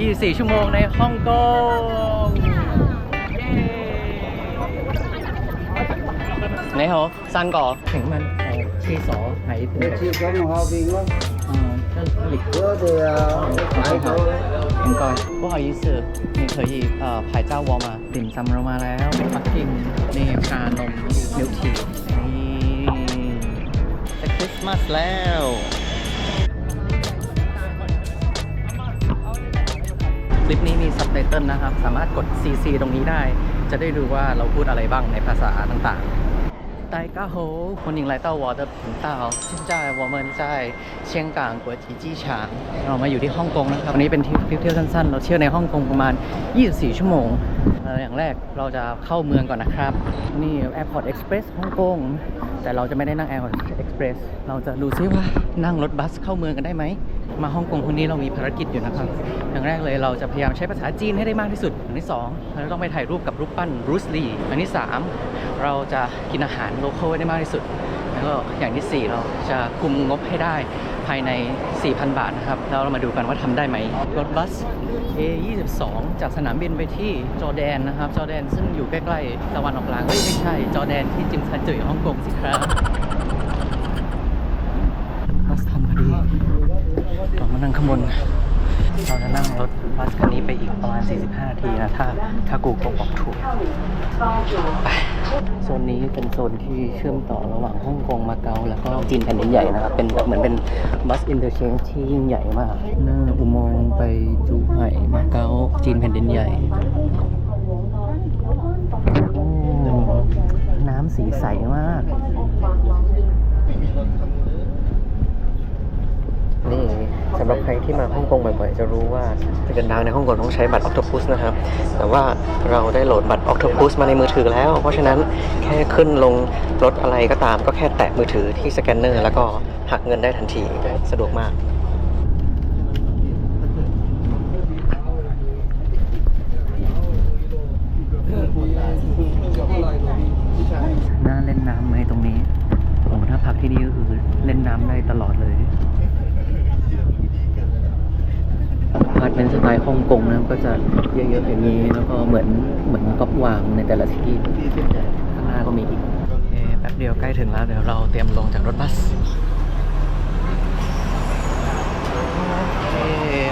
24 ชั่วโมงในฮ่องกงเย้你好三个请问诶厕所喺边度厕所望后边咯，嗯这里嗰度啊，买到。唔该，不好意思，你可以เอ่อ拍照我吗ติ่มซำเรามาแล้วปักกิ่งนี่ชานมมิลค์ทีนี่จะคริสต์มาสแล้ว ลิปนี้มีซับไตเติลนะครับ สามารถกด CC ตรงนี้ได้ จะได้ดูว่าเราพูดอะไรบ้างในภาษาต่างๆไต้ก้าโฮคนหญิงไร้เต้าวอเตอร์ผิงเต้าเช่นจวอเมินใจเชียงกางกัวจีจี้ฉางเรามาอยู่ที่ฮ่องกงนะครับ วันนี้เป็นทริปเที่ยวสั้นๆ เราเที่ยวในฮ่องกงประมาณ 24 ชั่วโมง อย่างแรกเราจะเข้าเมืองก่อนนะครับ นี่ Airport Express ฮ่องกงแต่เราจะไม่ได้นั่ง Airport Express เราจะดูซิว่านั่งรถบัสเข้าเมืองกันได้ไหม มาฮ่องกงคนนี้เรามีภารกิจอยู่นะครับ อย่างแรกเลยเราจะพยายามใช้ภาษาจีนให้ได้มากที่สุดอย่างที่สองเราต้องไปถ่ายรูปกับรูปปั้นบรูซลีอันที่สามเราจะกินอาหารโลเคอลให้ได้มากที่สุด แล้วก็อย่างที่สี่เราจะคุมงบให้ได้ภายใน 4,000 บาทนะครับ แล้วเรามาดูกันว่าทำได้ไหมรถบัส A22 จากสนามบินไปที่จอแดนนะครับ จอแดนซึ่งอยู่ใกล้ๆตะวันออกกลางเอ้ยไม่ใช่ จอแดนที่จิมซันจุยฮ่องกงสิครับสทันพอดี เรามา นั่งข้างบน เราจะนั่งรถบัสคันนี้ไปอีกประมาณ 45นาทีนะ ถ้าถ้ากูก็บอกถูกไปโซนนี้เป็นโซนที่เชื่อมต่อระหว่างฮ่องกงมาเก๊าแล้วก็จีนแผ่นดินใหญ่นะครับ เป็นแบบเหมือนเป็นบัสอินเตอร์เชนที่ยิ่งใหญ่มากหน้าอุโมงค์ไปจูไห่มาเก๊าจีนแผ่นดินใหญ่น้ำสีใสมาก นี่ สำหรับใครที่มาฮ่องกงบ่อยๆ จะรู้ว่าจะเดินทางในฮ่องกงต้องใช้บัตร Octopus นะครับ แต่ว่าเราได้โหลดบัตร Octopus มาในมือถือแล้ว เพราะฉะนั้นแค่ขึ้นลงรถอะไรก็ตาม ก็แค่แตะมือถือที่สแกนเนอร์ แล้วก็หักเงินได้ทันทีสะดวกมากน่าเล่นน้ำไหมตรงนี้โอ้ถ้าพักที่นี่ก็คือเล่นน้ำได้ตลอดเลยพาร์ท เป็นสไตล์ฮ่องกงนะครับก็จะเยอะๆอย่างนี้ แล้วก็เหมือนเหมือนก๊อปวางในแต่ละที่ข้างหน้าก็มีอีกโอเคแป๊บเดียวใกล้ถึงแล้วเดี๋ยวเราเตรียมลงจากรถบัส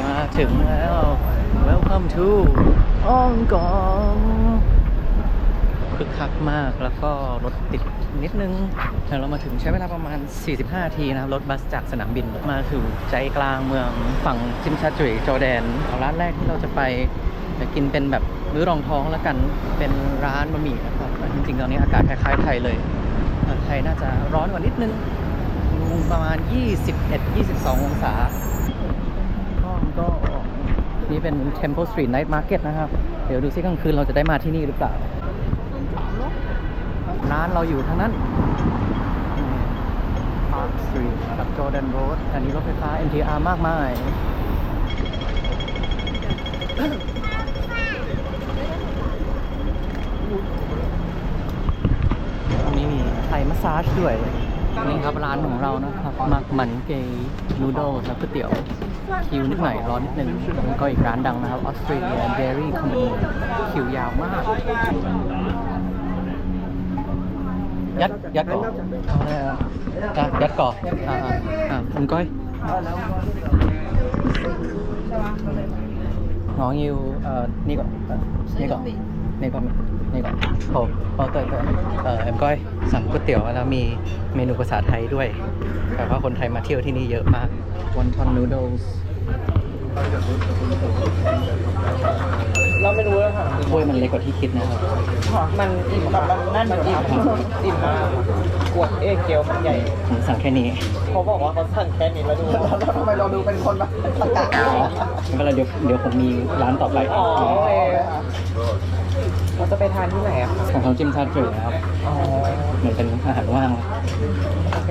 มาถึงแล้ว Welcome to ฮ่องกงคึกคักมากแล้วก็รถติด นิดนึงแต่เรามาถึงใช้เวลาประมาณ 45นาทีนะครับรถบัสจากสนามบินมาถึงใจกลางเมืองฝั่งจิมชาจุยจอร์แดนร้านแรกที่เราจะไปจะกินเป็นแบบมื้อรองท้องแล้วกันเป็นร้านบะหมี่นะครับจริงๆตอนนี้อากาศคล้ายๆไทยเลยไทยน่าจะร้อนกว่านิดนึงประมาณ 21-22 องศาก็ก็นี่เป็น Temple Street Night Market นะครับ เดี๋ยวดูซิกลางคืนเราจะได้มาที่นี่หรือเปล่า ร้านเราอยู่ทางนั้น Park Street กับ Jordan Road อันนี้รถไฟฟ้า MTR มากมายตรงนี้มีไทยมัสซาจด้วยนี่ครับร้านของเรานะครับมักหมันเกย์นูโดลแล้วก๋วยเตี๋ยวคิวนิดหน่อยร้อนนิดนึงแล้วก็อีกร้านดังนะครับออสเตรเลียเดรี่คอมพานีคิวยาวมาก ยัดก่อนอะยัดก่อนอ่าอ่าอ่าคุณก้อยน้องยิวเอ่อนี่ก่อนนี่ก่อนนี่ก่อนนี่ก่อนโอ้โอ้เติร์เอ่อเอ็มก้อยสั่งก๋วยเตี๋ยวแล้วมีเมนูภาษาไทยด้วยแปลว่าคนไทยมาเที่ยวที่นี่เยอะมากวันทอนนูโดลส์ เราไม่รู้แล้วค่ะถ้วยมันเล็กกว่าที่คิดนะครับ มันอิ่มแบบมันนั่นอยู่นอิ่มมากขวดเอเกียวมันใหญ่ ผมสั่งแค่นี้ เขาบอกว่าเขาสั่งแค่นี้แล้วดูทำไมเราดูเป็นคนแบบตะกะไม่เป็นไรเดี๋ยวเดี๋ยวผมมีร้านต่อไปอ๋อโอเคค่ะเราจะไปทานที่ไหนอะคะของเขาจิ้มชาจืดนะครับอ๋อเหมือนเป็นอาหารว่างโอเค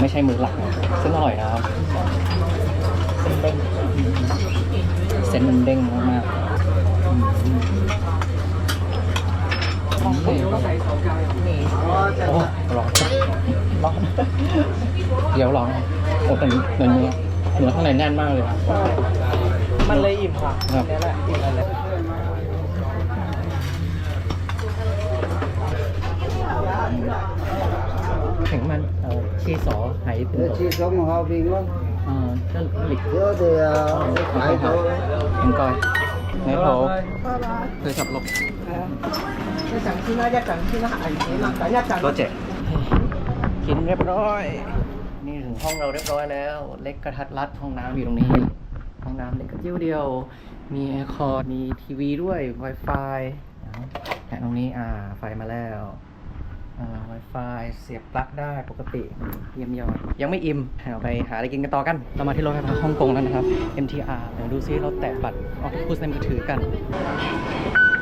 ไม่ใช่มือหลักซึ่งอร่อยนะครับเป็นเส้นมันเด้งมากๆอืม ของคุณก็ใส่สองกายนี่ โอ้ร้อนร้อนเดี๋ยวร้อนโอ้แต่เนื้อเนื้อเนื้อข้างในแน่นมากเลย มันเลยอิ่มค่ะครับนี่แหละอิ่มแล้วถึงมันเอ่อชีสอไหเป็น Thế chi sống hòa bình không? เอ่อก็หลิก Giữa thì à, phải thôi. เอ็นกอยในโถเคยขับลบจะสั่งที่น่าจะสั่งที่น่าอันนี้นะแต่อยากสั่งก็เจ็กินเรียบร้อย นี่ถึงห้องเราเรียบร้อยแล้ว เล็กกระทัดรัดห้องน้ำอยู่ตรงนี้ ห้องน้ำเล็กกระจิ้วเดียว มีแอร์คอร์มีทีวีด้วย Wi-Fi แต่ตรงนี้อ่าไฟมาแล้วอ่า Wi-Fi เสียบปลั๊กได้ปกติเยี่ยมยอดยังไม่อิ่มเราไปหาอะไรกินกันต่อกัน เรามาที่รถไฟฟ้าฮ่องกงแล้วนะครับ MTR เดี๋ยวดูซิเราแตะบัตรออกพูดในมือถือกันร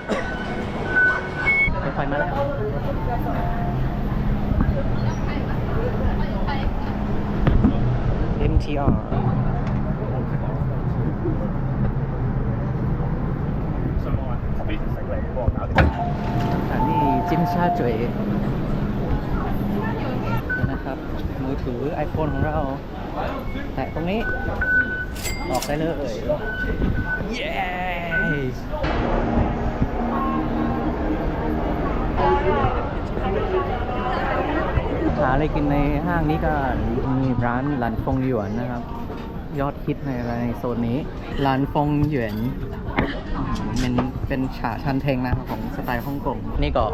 ถไฟมาแล้ว MTR สถานีจิมชาจุยนี่นะครับ มือถือ iPhone ของเรา แตะตรงนี้ ออกได้เลย เย้ หาอะไรกินในห้างนี้ก็มีร้านหลันฟงหยวนนะครับ ยอดฮิตในในโซนนี้หลันฟงหยวนเป็นเป็นฉาชันเทงนะของสไตล์ฮ่องกงนี่ก็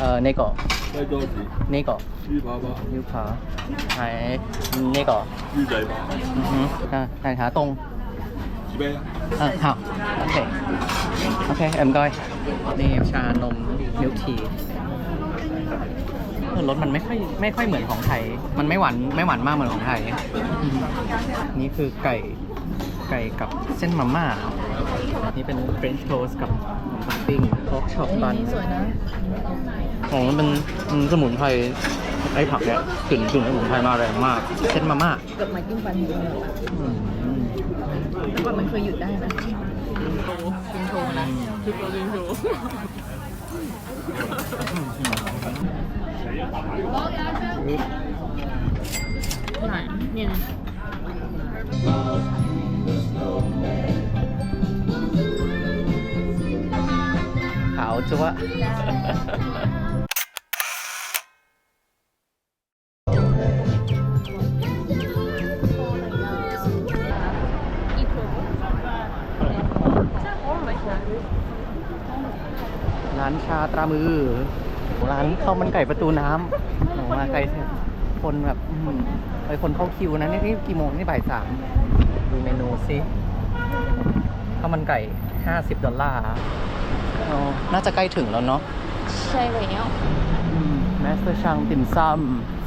เออนี่ก็นี่ก็ยูผาไอ้นี่ก็ยูใจผาใช่ขาตรง 几杯？อะเอาโอเค โอเค เอ็มก้อย นี่ชานมิลทีรสมันไม่ค่อยไม่ค่อยเหมือนของไทย มันไม่หวานไม่หวานมากเหมือนของไทยนี่คือไก่ไก่กับเส้นมาม่า นี่เป็นเฟรนช์โทสกับปังปิ้งพอกช็อปบันของมันเป็นสมุนไพรไอ้ผักเนี่ยกลิ่นกลิ่นสมุนไพรมาแรงมาก เส้นมาม่า กับไม้กิ้มฟันอืม แต่ว่ามันเคยหยุดได้นะกินโชว์นะคือตัวกินโชว์ไหนเนี่ยนะขาวจั๊วะานชาตรามือ ร้านข้าวมันไก่ประตูน้ำโอ้มาไกลแท้คนแบบอื้อหือไอคนเข้าคิวนะนี่นี่กี่โมงนี่บ่ายสามดูเมนูสิข้าวมันไก่ห้าสิบดอลลาร์อ๋อน่าจะใกล้ถึงแล้วเนาะใช่แล้วแมสเตอร์ชังติ่มซ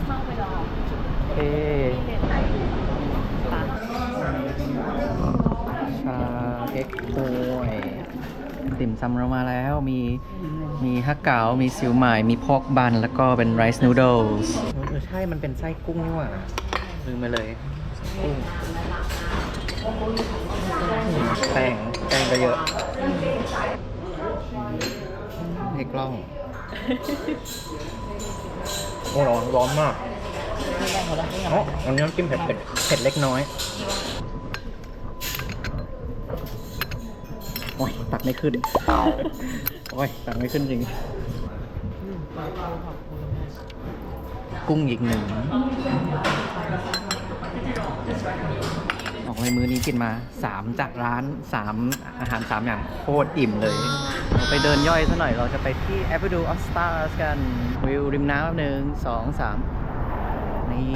เข้าไปรอำเอชาเอ็กโวย ติ่มซำเรามาแล้วมีมีฮักเก๋ามีซิวหมายมีพอกบัน แล้วก็เป็นไรซ์นูโดลส์เออใช่มันเป็นไส้กุ้งนี่หว่าลืมไปเลยกุ้งแป้งแป้งก็เยอะให้กล้อง โอ้ร้อนร้อนมากมีแรงของเราไม่ยอมอ๋ออันนี้น้ำจิ้มเผ็ดเผ็ดเผ็ดเล็กน้อย โอ้ยตักไม่ขึ้น โอ้ยตักไม่ขึ้นจริง กุ้งอีกหนึ่ง ออกไปมื้อนี้กินมาสามจากร้านสามอาหารสามอย่างโคตรอิ่มเลย เราไปเดินย่อยซะหน่อยเราจะไปที่ Avenue of Stars กันวิวริมน้ำหนึ่งสองสามนี่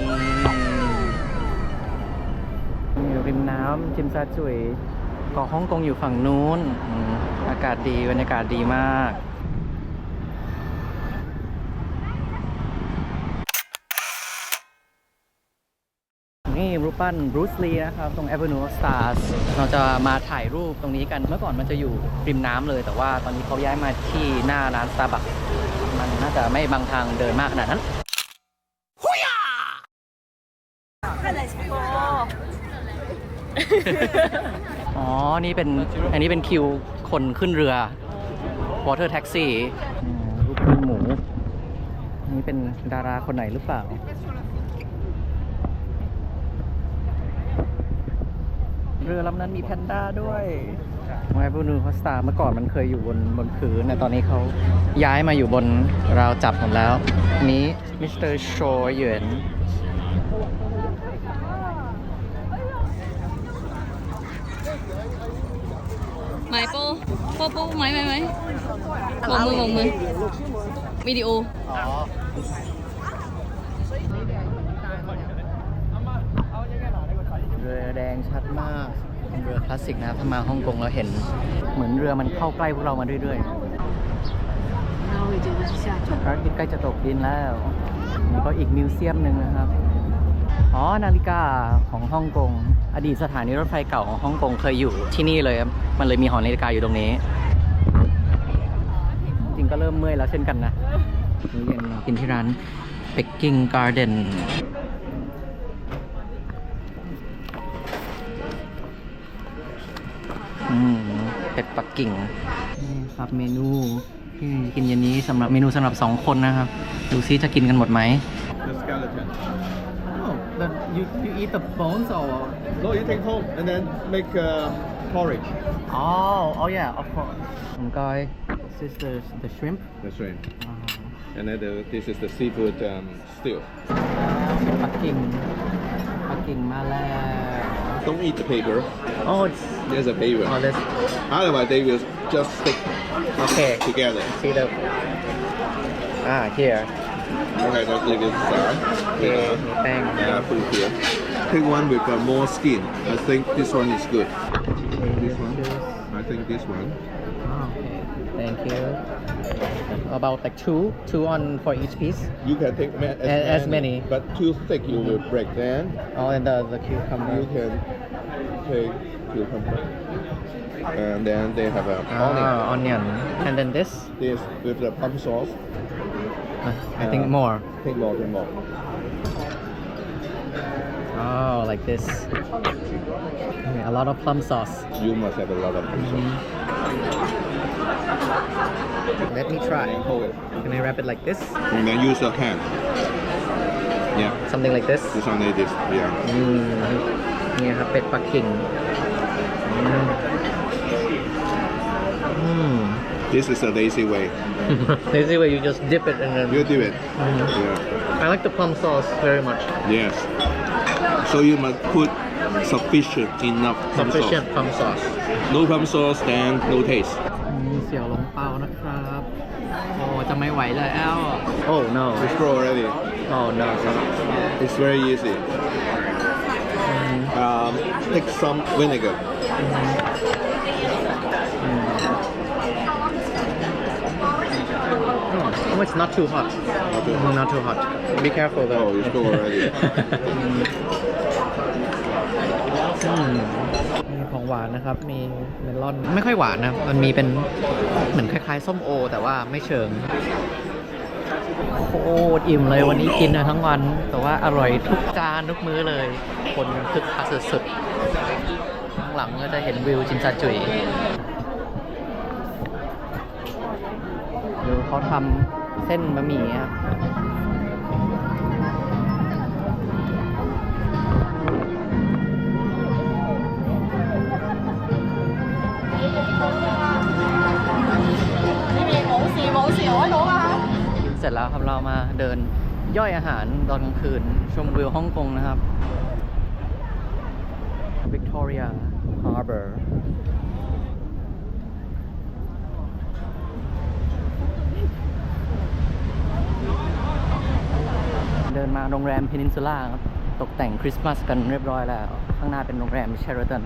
วิวริมน้ำจิมซาจุยาะฮ่องกงอยู่ฝั่งนู้นอืมอากาศดีบรรยากาศดีมากนี่รูปปั้นบรูซลีนะครับ ตรง Avenue of Stars เราจะมาถ่ายรูปตรงนี้กันเมื่อก่อนมันจะอยู่ริมน้ำเลย แต่ว่าตอนนี้เขาย้ายมาที่หน้าร้าน Starbucks มันน่าจะไม่บังทางเดินมากขนาดนั้นอ๋ อ นี่เป็น อันนี้เป็นคิวคนขึ้นเรือ Water Taxi อืมรูปปั้นหมู นี่เป็นดาราคนไหนหรือเปล่า เรือลำนั้นมีแพนด้าด้วยไวบูนูคอสตาเมื่อก่อนมันเคยอยู่บนบนพื้นแต่ตอนนี้เขาย้ายมาอยู่บนราวจับหมดแล้วอันนี้มิสเตอร์โชหยวน ไหมโป้โป้โป้ไหมไหมไหม มองมือมองมือวิดีโอเรือแดงชัดมากเป็นเรือคลาสสิกนะถ้ามาฮ่องกงเราเห็น เหมือนเรือมันเข้าใกล้พวกเรามาเรื่อยๆพระอาทิตย์ใกล้จะตกดินแล้วนี่ก็อีกมิวเซียมหนึ่งนะครับ อ๋อ นาฬิกาของฮ่องกง อดีตสถานีรถไฟเก่าของฮ่องกงเคยอยู่ที่นี่เลยครับ มันเลยมีหอนาฬิกาอยู่ตรงนี้ ก็เริ่มเมื่อยแล้วเช่นกันนะมื้อเย็นมากินที่ร้าน Peking Garden อืมเป็ดปักกิ่งนี่ครับเมนูที่กินเย็นนี้สำหรับเมนูสำหรับสองคนนะครับ ดูซิจะกินกันหมดไหม The skeleton. Oh, but you you eat the bones or No, you take home and then make uh, porridge. Oh, oh yeah, of course. And guy, This is the, the shrimp. The shrimp. Uh -huh. And then the, this is the seafood um, stew. Peking. Peking Malay. Don't eat the paper. Oh, it's... There's a paper. Oh, there's... Otherwise, they will just stick okay. together. See the... Ah, here. Okay, that's it's this uh, side. Uh, yeah, bang. Yeah, put it here. Take one with uh, more skin. I think this one is good. This one. I think this one. Thank you. About like two, two on for each piece. You can take ma- as, as many. But too thick, you will break. Then Oh, and the the cucumber. you can take cucumber. And then they have a onion. Ah, onion. And then this. This with the plum sauce. Uh, I think more. Take more, take more Oh, like this. Okay, a lot of plum sauce. You must have a lot of plum sauce. Let me try. And hold it. Can I wrap it like this? And then use your hand. Yeah, Something like this? this one like this. Yeah. อืมนี่ครับเป็ดปักกิ่งอืมอืม This is the lazy way. This is where you just dip it and then You do it. Mhm. Yeah. I like the plum sauce very much. Yes. So you must put sufficient enough plum Sufficient plum sauce. sauce. No plum sauce, then no taste. มีเสี่ยวหลงเปานะครับ โอ้จะไม่ไหวแล้ว Oh no It's raw already. Oh no It's very easy. Um, take some vinegar. Oh, it's not too hot Not too hot. Not too hot Be careful though Oh, it's cold already. มมีของหวานนะครับ มีเมลอน ไม่ค่อยหวานนะ มันมีเป็นเหมือนคล้ายๆ ส้มโอ แต่ว่าไม่เชิง โคตรอิ่มเลยวันนี้กินนะทั้งวัน แต่ว่าอร่อยทุกจานทุกมื้อเลย คนคึกคักสุดๆ ข้างหลังก็จะเห็นวิวจินซาจุยดูเขาทำเส้นบะหมี่ครับ เสร็จแล้วครับเรามาเดินย่อยอาหารตอนกลางคืน ชมวิวฮ่องกงนะครับ Victoria Harbor เดินมาโรงแรม Peninsula ครับ ตกแต่งคริสต์มาสกันเรียบร้อยแล้ว ข้างหน้าเป็นโรงแรม Sheraton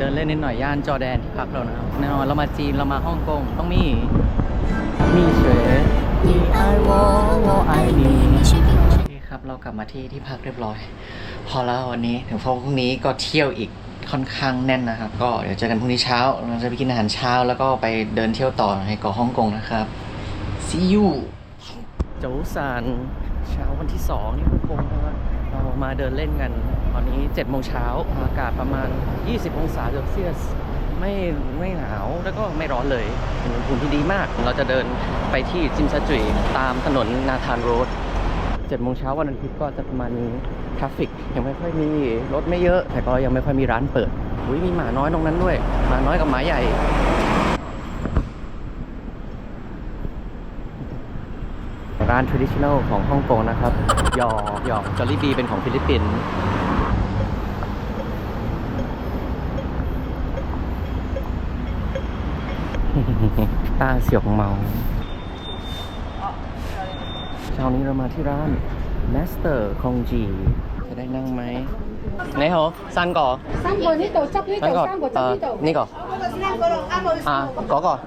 เดินเล่นนิดหน่อยย่านจอแดนที่พักเรานะครับแน่นอนเรามาจีนเรามาฮ่องกงต้องมีมีเฉยมีไอวอวอไอมีนี่ครับเรากลับมาที่ที่พักเรียบร้อย พอแล้ววันนี้ถึงพรุ่งนี้ก็เที่ยวอีกค่อนข้างแน่นนะครับ ก็เดี๋ยวเจอกันพรุ่งนี้เช้าเราจะไปกินอาหารเช้า แล้วก็ไปเดินเที่ยวต่อในเกาะฮ่องกงนะครับ see you โจซานเช้าวันที่สองนี่ฮ่องกงนะครับ มาเดินเล่นกัน ตอนนี้7โมงเช้าอากาศประมาณ 20 องศาเซลเซียสไม่ไม่หนาวแล้วก็ไม่ร้อนเลยเป็นอุณหภูมิที่ดีมาก เราจะเดินไปที่จิมซาจุยตามถนนนาธานโรดเจ็ดโมงเช้าวันอาทิตย์ก็จะประมาณนี้ทราฟฟิกยังไม่ค่อยมีรถไม่เยอะ แต่ก็ยังไม่ค่อยมีร้านเปิดอุ้ยมีหมาน้อยตรงนั้นด้วยหมาน้อยกับหมาใหญ่ ร้าน traditional ของฮ่องกงนะครับหยอกหยอกจอลลี่บีเป็นของฟิลิปปินส์ ตาเสี่ยวของเมา เช้านี้เรามาที่ร้าน Master คงจี จะได้นั่งไหมไหนเหรอซันก่อ 三个呢度执呢 ซัน 度， ก่อ 三个执 เอ่อ 呢度。 นี่ก่ อะก่อก่อน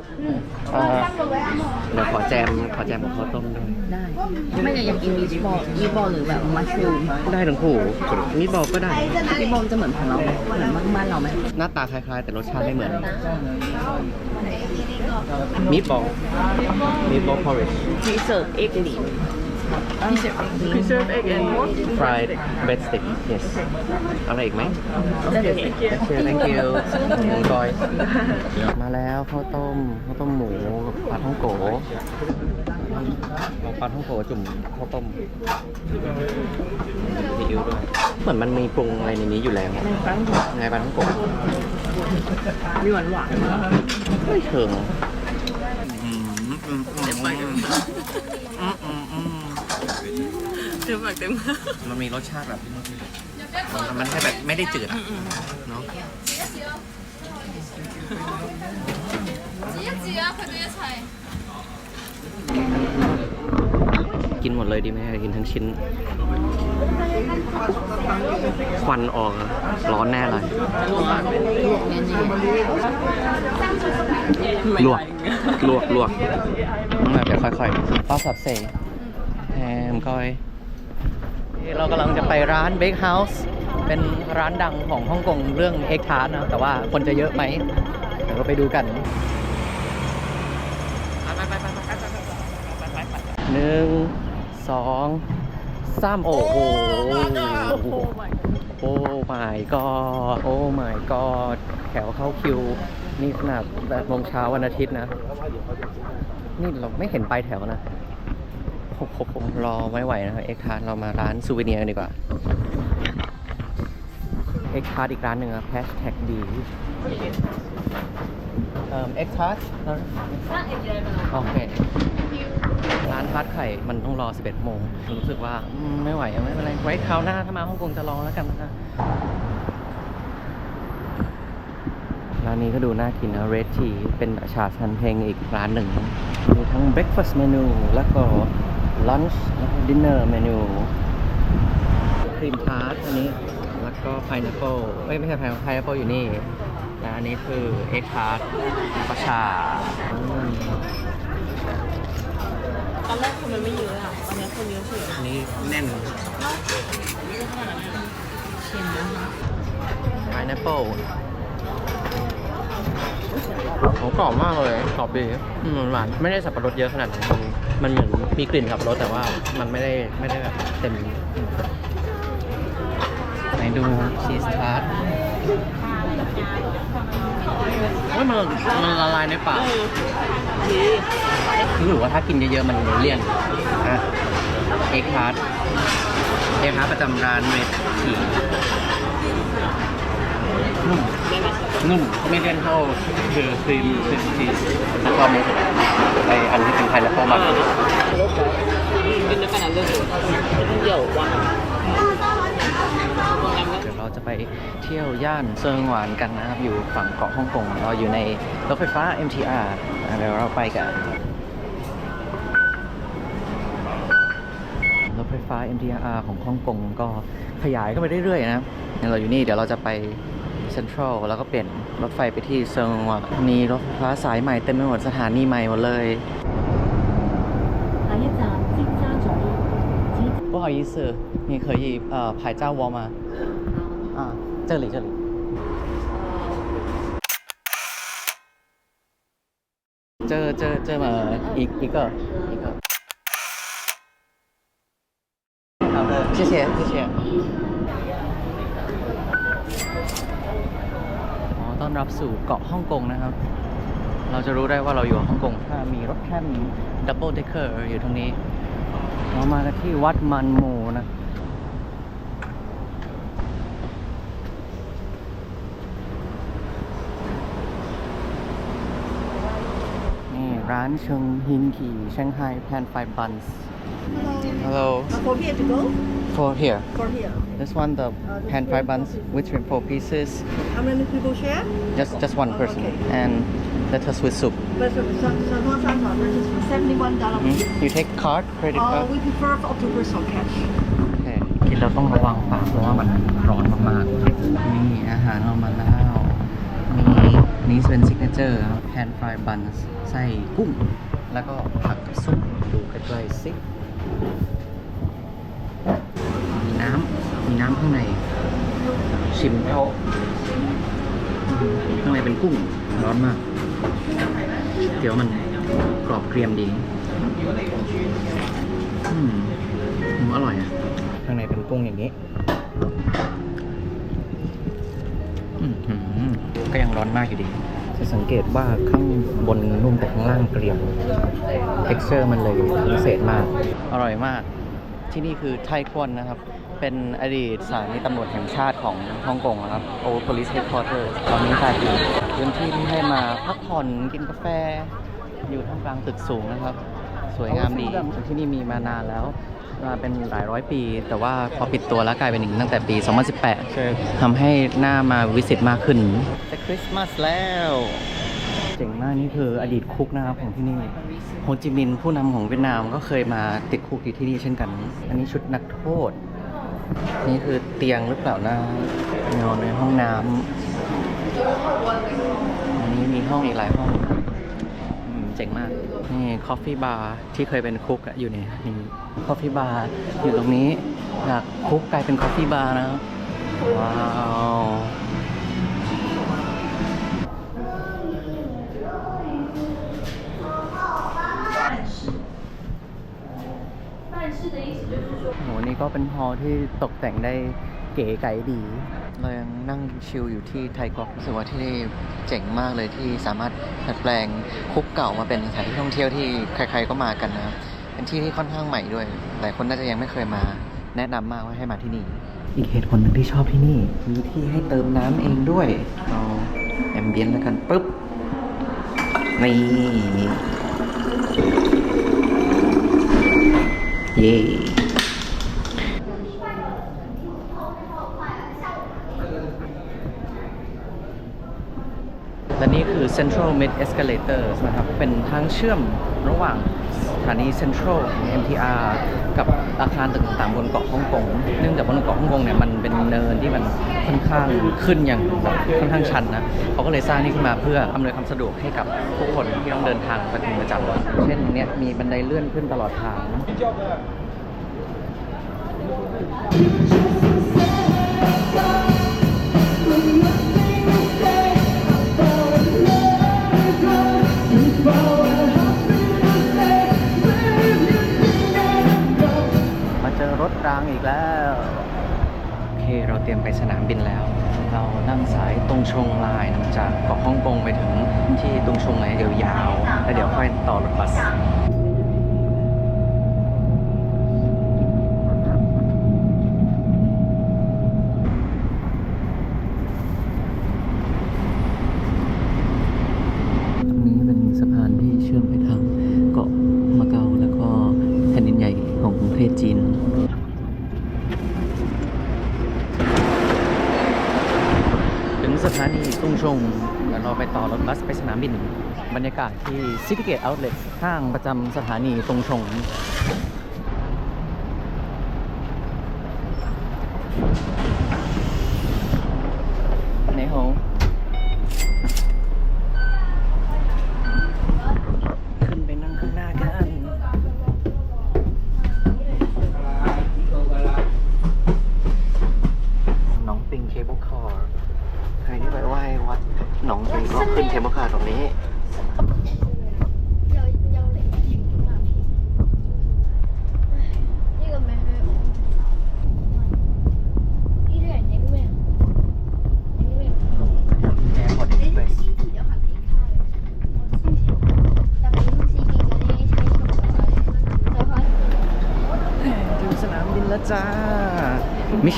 เดี๋ยวขอแจมขอแจมกับข้าวต้มด้วยได้ ไม่ได้อยากกินมีชบอมีบอลหรือแบบมัชรูมได้ทั้งคู่นี่บอก็ได้ มีบอลจะเหมือนของเราไหมเหมือนบ้านเราไหมหน้าตาคล้ายๆ แต่รสชาติไม่เหมือน มีบอกมีบอกพอริช มีเสิร์ฟเอ็กหลี Preserve egg and what? fried breadstick yes อะไรอีกไหมได้เลย thank you หมูกอย มาแล้วข้าวต้มข้าวต้มหมูกับปลาท่องโกเอาปลาท่องโกจุ่มข้าวต้มซีอิ๊วด้วย เหมือนมันมีปรุงอะไรในนี้อยู่แล้วไงปลาท่องโกมีหวานหวานไม่เชิงเต็มไป เต็มปากเต็มมันมีรสชาติแบบมันแค่แบบไม่ได้จืดอะเนาะกินหมดเลยดีไหมกินทั้งชิ้น ควันออกร้อนแน่เลยลวกลวกลวกต้องแบบค่อยๆป้าสับเสแฮมก้อย เรากำลังจะไปร้าน Bake House เป็นร้านดังของฮ่องกงเรื่องเอ็กทาร์นะ แต่ว่าคนจะเยอะไหมเดี๋ยวก็ไปดูกันหนึ่งสองสามโอ้โห โอ้ my god โอ้ my god แถวเข้าคิว นี่ขนาดแบบโมงเช้าวันอาทิตย์นะ นี่เราไม่เห็นปลายแถวนะ ผมผมรอไม่ไหวนะครับเอ็กทาร์เรามาร้านซูเวเนียร์กันดีกว่าเอ็กทาร์อีกร้านหนึ่งครับแฮชแท็กดีเอ่อเอ็กทาร์โอเคร้านทาร์ไข่มันต้องรอ 11 โมง รู้สึกว่าไม่ไหวไม่เป็นไรไว้คราวหน้าถ้ามาฮ่องกงจะลองแล้วกันนะคะ ร้านนี้ก็ดูน่ากินนะ Red Tea เป็นชาชันเพลงอีกร้านหนึ่ง มีทั้ง Breakfast Menu แล้วก็ Lunch แล้วก็ Dinner Menu ครีมทาร์ตอันนี้แล้วก็ Pineapple เอ้ยไม่ใช่ Pineapple Pineapple อยู่นี่แล้วอันนี้คือ Egg Tart ประชาอืมตอนแรกคนมันไม่เยอะอะตอนนี้คนเยอะเฉยอันนี้แน่น Pineapple โอ้กรอบมากเลยกรอบดีอืมหวานไม่ได้สับปะรดเยอะขนาดนั้มันมันเหมือนมีกลิ่นสับปะรดแต่ว่ามันไม่ได้ไม่ได้แบบเต็มไหนดูชีสทาร์ตว่ามันมันละลายในปากรู้สึกว่าถ้ากินเยอะๆมันเลี่ยนอะเอ็กทาร์ตเอ็กทาร์ตประจำร้านเวที นุ่มนุ่มไม่เลี่ยนเท่าคือครีมครีมชีสแล้วก็มีไออันที่เป็นไทยแล้วก็มันกินด้วยกันอะเรื่องเดี๋ยวว่าเดี๋ยวเราจะไปเที่ยวย่านเซิงหวานกันนะครับ อยู่ฝั่งเกาะฮ่องกงเราอยู่ในรถไฟฟ้า MTR เดี๋ยวเราไปกันรถไฟฟ้า MTR ของฮ่องกงก็ขยายเข้าไปเรื่อยๆนะครับเนี่ยเราอยู่นี่เดี๋ยวเราจะไป เซ็นทรัลแล้วก็เปลี่ยนรถไฟไปที่เซิงหวานมีรถไฟฟ้าสายใหม่เต็มไปหมดสถานีใหม่หมดเลย不好意思，你可以呃拍照我吗？啊，这里这里。这这这么一一个一个。好的，谢谢谢谢。 ต้อนรับสู่เกาะฮ่องกงนะครับ เราจะรู้ได้ว่าเราอยู่ฮ่องกงถ้ามีรถแค่นดับเบิลเดคเกอร์อยู่ตรงนี้ เรามากันที่วัดมันโมนะนี่ร้านเชิงฮินขี่เชียงไฮ้แพนไฟบันส์ Hello. For here to go? For here. For here. This one, the pan fried buns, which in four pieces. How many people share? Just just one person. Okay. And lettuce with soup. But so, so, so not some this is seventy-one dollar. Mhm. You take card, credit Uh, card. we prefer octopus or cash. โอเคกินเราต้องระวังปากเพราะว่ามันร้อนมากๆนี่อาหารเรามาแล้วมีนี่เป็นซิกเนเจอร์ครับแพนฟรายบันไส้กุ้ง แล้วก็ผักกับซุปดูใกล้ๆสิมี น้ำมีน้ำข้างใน ชิมแล้วข้างในเป็นกุ้งร้อนมากเดี๋ยวมันกรอบเกรียมดีอืมอร่อยอะ ข้างในเป็นกุ้งอย่างนี้อืมก็ยังร้อนมากอยู่ดี จะสังเกตว่าข้างบนนุ่มแต่ข้างล่างเกรียม texture มันเลยพิเศษมาก อร่อยมาก ที่นี่คือไทควนนะครับ เป็นอดีตสถานีตำรวจแห่งชาติของฮ่องกงนะครับ Old Police Headquarters ตอนนี้กลายเป็นพื้นที่ที่ให้มาพักผ่อนกินกาแฟ อยู่ท่ามกลางตึกสูงนะครับ สวยงามดีที่นี่มีมานานแล้ว มาเป็นหลายร้อยปี แต่ว่าพอปิดตัวแล้วกลายเป็นอย่างนี้ตั้งแต่ปี 2018ทำให้หน้ามาวิสิตมากขึ้นจะคริสต์มาสแล้ว เจ๋งมากนี่คืออดีตคุกนะครับของที่นี่ โฮจิมินห์ผู้นำของเวียดนามก็เคยมาติดคุกอยู่ที่นี่เช่นกัน อันนี้ชุดนักโทษ นี่คือเตียงหรือเปล่านะนอนในห้องน้ำอันนี้มีห้องอีกหลายห้องอืม เจ๋งมาก นี่คอฟฟี่บาร์ที่เคยเป็นคุกอะอยู่ในนี่คอฟฟี่บาร์อยู่ตรงนี้จากคุกกลายเป็นคอฟฟี่บาร์นะครับว้าวโหนี่ก็เป็นฮอลล์ที่ตกแต่งได้เก๋ไก๋ดีเรายัง นั่งชิลอยู่ที่ไทยกอกรู้สึกว่าที่นี่เจ๋งมากเลยที่สามารถดัดแปลงคุกเก่ามาเป็นสถานที่ท่องเที่ยวที่ใคร ๆก็มากันนะครับเป็นที่ที่ค่อนข้างใหม่ด้วยหลายคนน่าจะยังไม่เคยมา แนะนำมากว่าให้มาที่นี่ อีกเหตุผลหนึ่งที่ชอบที่นี่ มีที่ให้เติมน้ำเองด้วยเอาแอมเบียนแล้วกันปุ๊บนี่เย้ และนี่คือ Central Mid Escalators นะครับ เป็นทางเชื่อมระหว่างสถานี Central MTR กับอาคารตึกต่างๆบนเกาะฮ่องกง เนื่องจากบนเกาะฮ่องกงเนี่ยมันเป็นเนินที่มันค่อนข้างขึ้นอย่างค่อนข้างชันนะ เขาก็เลยสร้างนี่ขึ้นมาเพื่ออำนวยความสะดวกให้กับผู้คนที่ต้องเดินทางไประจำประจำเช่นเนี่ยมีบันไดเลื่อนขึ้นตลอดทาง รถรางอีกแล้วโอเคเราเตรียมไปสนามบินแล้ว เรานั่งสายตรงชงไลน์จากเกาะฮ่องกงไปถึงที่ตรงชงไลน์ยวยาวแล้วเดี๋ยวค่อยต่อรถบัส ตรงนี้เป็นสะพานที่เชื่อมไปทางเกาะมาเก๊าแล้วก็แผ่นดินใหญ่ของประเทศจีน ถึงสถานีตุ้งชงเดี๋ยวเราไปต่อรถบัสไปสนามบิน บรรยาก ซิติเกตเอาท์เล็ตห้างประจำสถานีตรงชง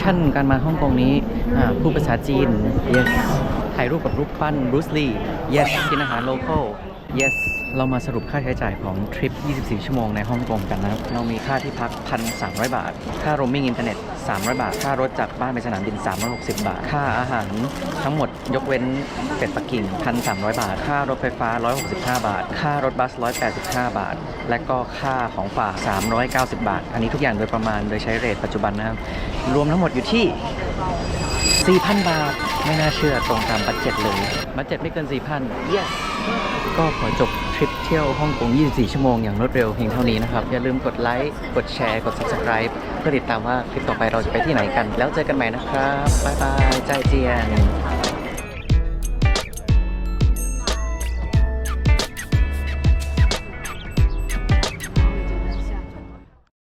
ชั่นการมาฮ่องกงนี้พูดภาษาจีน yes ถ่ายรูปกับรูปปั้นบรูซลี yes กินอาหารโลคอล yes เรามาสรุปค่าใช้จ่ายของทริป 24 ชั่วโมงในฮ่องกงกันนะครับ เรามีค่าที่พัก 1,300 บาท ค่าโรมมิ่งอินเทอร์เน็ต 300 บาท ค่ารถจากบ้านไปสนามบิน 360 บาท ค่าอาหารทั้งหมดยกเว้นเป็ดปักกิ่ง 1,300 บาท ค่ารถไฟฟ้า 165 บาท ค่ารถบัส 185 บาท และก็ค่าของฝาก 390 บาท อันนี้ทุกอย่างโดยประมาณโดยใช้เรทปัจจุบันนะครับ รวมทั้งหมดอยู่ที่ 4,000 บาท ไม่น่าเชื่อตรงตามบัตเจ็ตเลย บัตเจ็ตไม่เกิน 4,000 yes ก็ขอจบ ทริปเที่ยวฮ่องกง 24 ชั่วโมงอย่างรวดเร็วเพียงเท่านี้นะครับ อย่าลืมกดไลค์ กดแชร์ กด subscribe เพื่อติดตามว่าคลิปต่อไปเราจะไปที่ไหนกัน แล้วเจอกันใหม่นะครับ บ๊ายบายใจเจียน